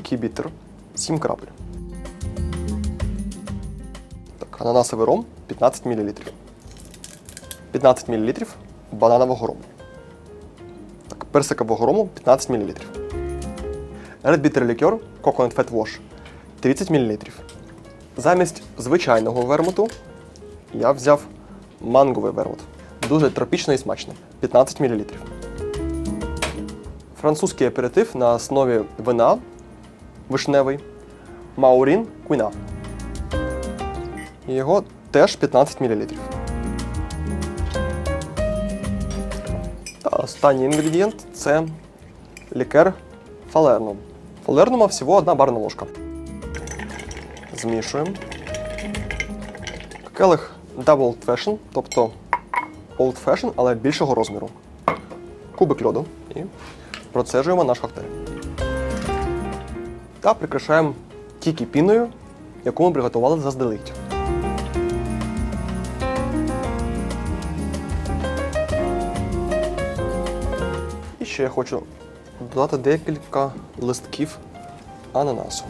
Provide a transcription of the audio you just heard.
тільки бітер 7 крапель. Так, ананасовий ром 15 мл. 15 мл бананового рому. Так, персикового рому 15 мл. Red Bitter Liqueur Coconut Fat Wash 30 мл. Замість звичайного вермуту я взяв манговий вермут. Дуже тропічно і смачно 15 мл. Французький аперитив на основі вина вишневий Маурін Куйна. Його теж 15 мл. Та останній інгредієнт це лікер фалернум. Фалернума всього одна барна ложка. Змішуємо. Келих Double Fashion, тобто Old Fashion, але більшого розміру. Кубик льоду і процежуємо наш коктейль. Та прикрашаємо тільки піною, яку ми приготували заздалегідь. І ще я хочу додати декілька листків ананасу.